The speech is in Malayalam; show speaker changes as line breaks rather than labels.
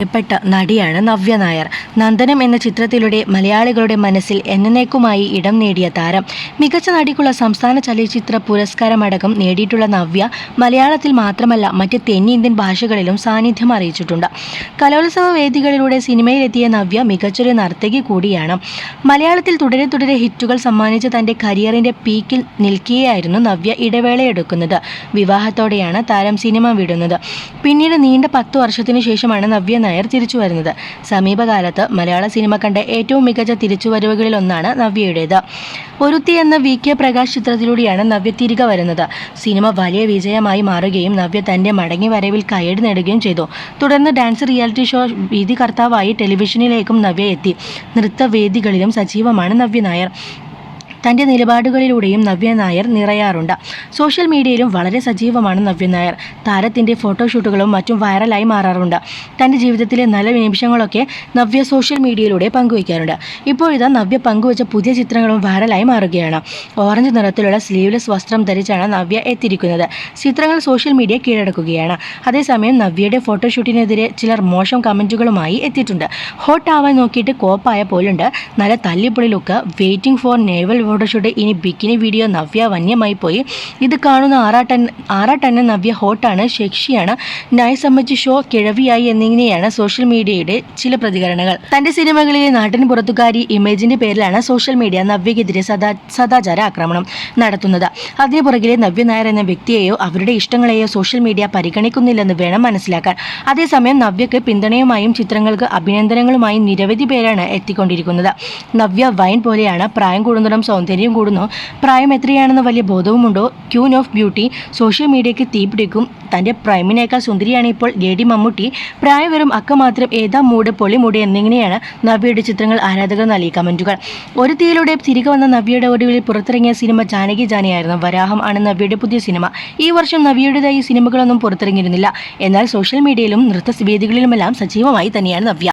പ്രിയപ്പെട്ട നടിയാണ് നവ്യ നായർ. നന്ദനം എന്ന ചിത്രത്തിലൂടെ മലയാളികളുടെ മനസ്സിൽ എന്നേക്കുമായി ഇടം നേടിയ താരം. മികച്ച നടിക്കുള്ള സംസ്ഥാന ചലച്ചിത്ര പുരസ്കാരമടക്കം നേടിയിട്ടുള്ള നവ്യ മലയാളത്തിൽ മാത്രമല്ല മറ്റ് തെന്നിന്ത്യൻ ഭാഷകളിലും സാന്നിധ്യം അറിയിച്ചിട്ടുണ്ട്. കലോത്സവ വേദികളിലൂടെ സിനിമയിലെത്തിയ നവ്യ മികച്ചൊരു നർത്തകി കൂടിയാണ്. മലയാളത്തിൽ തുടരെ തുടരെ ഹിറ്റുകൾ സമ്മാനിച്ച തന്റെ കരിയറിന്റെ പീക്കിൽ നിൽക്കുകയായിരുന്നു നവ്യ ഇടവേളയെടുക്കുന്നത്. വിവാഹത്തോടെയാണ് താരം സിനിമ വിടുന്നത്. പിന്നീട് നീണ്ട പത്തു വർഷത്തിനു ശേഷമാണ് നവ്യ നായർ തിരിച്ചു വരുന്നത്. സമീപകാലത്ത് മലയാള സിനിമ കണ്ട ഏറ്റവും മികച്ച തിരിച്ചുവരവുകളിൽ ഒന്നാണ് നവ്യയുടേത്. ഒരുത്തി എന്ന വി കെ പ്രകാശ് ചിത്രത്തിലൂടെയാണ് നവ്യ തിരികെ വരുന്നത്. സിനിമ വലിയ വിജയമായി മാറുകയും നവ്യ തന്റെ മടങ്ങി വരവിൽ കയ്യടി നേടുകയും ചെയ്തു. തുടർന്ന് ഡാൻസ് റിയാലിറ്റി ഷോ വീതികർത്താവായി ടെലിവിഷനിലേക്കും നവ്യ എത്തി. നൃത്തവേദികളിലും സജീവമാണ് നവ്യ നായർ. തന്റെ നിലപാടുകളിലൂടെയും നവ്യ നായർ നിറയാറുണ്ട്. സോഷ്യൽ മീഡിയയിലും വളരെ സജീവമാണ് നവ്യ നായർ. താരത്തിന്റെ ഫോട്ടോഷൂട്ടുകളും മറ്റും വൈറലായി മാറാറുണ്ട്. തന്റെ ജീവിതത്തിലെ നല്ല നിമിഷങ്ങളൊക്കെ നവ്യ സോഷ്യൽ മീഡിയയിലൂടെ പങ്കുവയ്ക്കാറുണ്ട്. ഇപ്പോഴിതാ നവ്യ പങ്കുവച്ച പുതിയ ചിത്രങ്ങളും വൈറലായി മാറുകയാണ്. ഓറഞ്ച് നിറത്തിലുള്ള സ്ലീവ്ലെസ് വസ്ത്രം ധരിച്ചാണ് നവ്യ എത്തിയിരിക്കുന്നത്. ചിത്രങ്ങൾ സോഷ്യൽ മീഡിയ കീഴടക്കുകയാണ്. അതേസമയം നവ്യയുടെ ഫോട്ടോഷൂട്ടിനെതിരെ ചിലർ മോശം കമന്റുകളുമായി എത്തിയിട്ടുണ്ട്. ഹോട്ട് ആവാൻ നോക്കിയിട്ട് കോപ്പായ പോലുണ്ട്. നല്ല തല്ലിപ്പൊളി look waiting for navel photoshoot ഇനി ബിക്കിനി വീഡിയോ നവ്യ വന്യമായി പോയി. ഇത് കാണുന്ന ആറാട്ടൻ ആറാട്ടന്നെ നവ്യ ഹോട്ടാണ് ശക്ഷിയാണ്. നൈസ് സംബന്ധിച്ച് ഷോ കിഴവിയായി എന്നിങ്ങനെയാണ് സോഷ്യൽ മീഡിയയുടെ ചില പ്രതികരണങ്ങൾ. തന്റെ സിനിമകളിലെ നാട്ടിൻ പുറത്തുകാരി ഇമേജിന്റെ പേരിലാണ് സോഷ്യൽ മീഡിയ നവ്യക്കെതിരെ സദാ സദാചാര ആക്രമണം നടത്തുന്നത്. അതിനു പുറകിലെ നവ്യ നായർ എന്ന വ്യക്തിയെയോ അവരുടെ ഇഷ്ടങ്ങളെയോ സോഷ്യൽ മീഡിയ പരിഗണിക്കുന്നില്ലെന്ന് വേണം മനസ്സിലാക്കാൻ. അതേസമയം നവ്യക്ക് പിന്തുണയുമായും ചിത്രങ്ങൾക്ക് അഭിനന്ദനങ്ങളുമായും നിരവധി പേരാണ് എത്തിക്കൊണ്ടിരിക്കുന്നത്. നവ്യ വൈൻ പോലെയാണ് പ്രായം കൂടുന്നതും കൂടുന്നു. പ്രായം എത്രയാണെന്ന് വലിയ ബോധവുമുണ്ടോ? ക്യൂൻ ഓഫ് ബ്യൂട്ടി സോഷ്യൽ മീഡിയയ്ക്ക് തീപിടിക്കും. തന്റെ പ്രൈമിനേക്കാൾ സുന്ദരിയാണ് ഇപ്പോൾ ലേഡി മമ്മൂട്ടി. പ്രായം വെറും അക്ക മാത്രം ഏതാ മൂട് പൊളി മൂട് എന്നിങ്ങനെയാണ് നവ്യയുടെ ചിത്രങ്ങൾ ആരാധകർ നൽകിയ കമന്റുകൾ ഒരു തീയിലൂടെ തിരികെ വന്ന നവ്യയുടെ ഒടുവിൽ പുറത്തിറങ്ങിയ സിനിമ ജാനകി ജാനയായിരുന്നു വരാഹം ആണ് നവ്യയുടെ പുതിയ സിനിമ. ഈ വർഷം നവ്യയുടേതായി സിനിമകളൊന്നും പുറത്തിറങ്ങിയിരുന്നില്ല. എന്നാൽ സോഷ്യൽ മീഡിയയിലും നൃത്തവേദികളിലുമെല്ലാം സജീവമായി തന്നെയാണ് നവ്യ.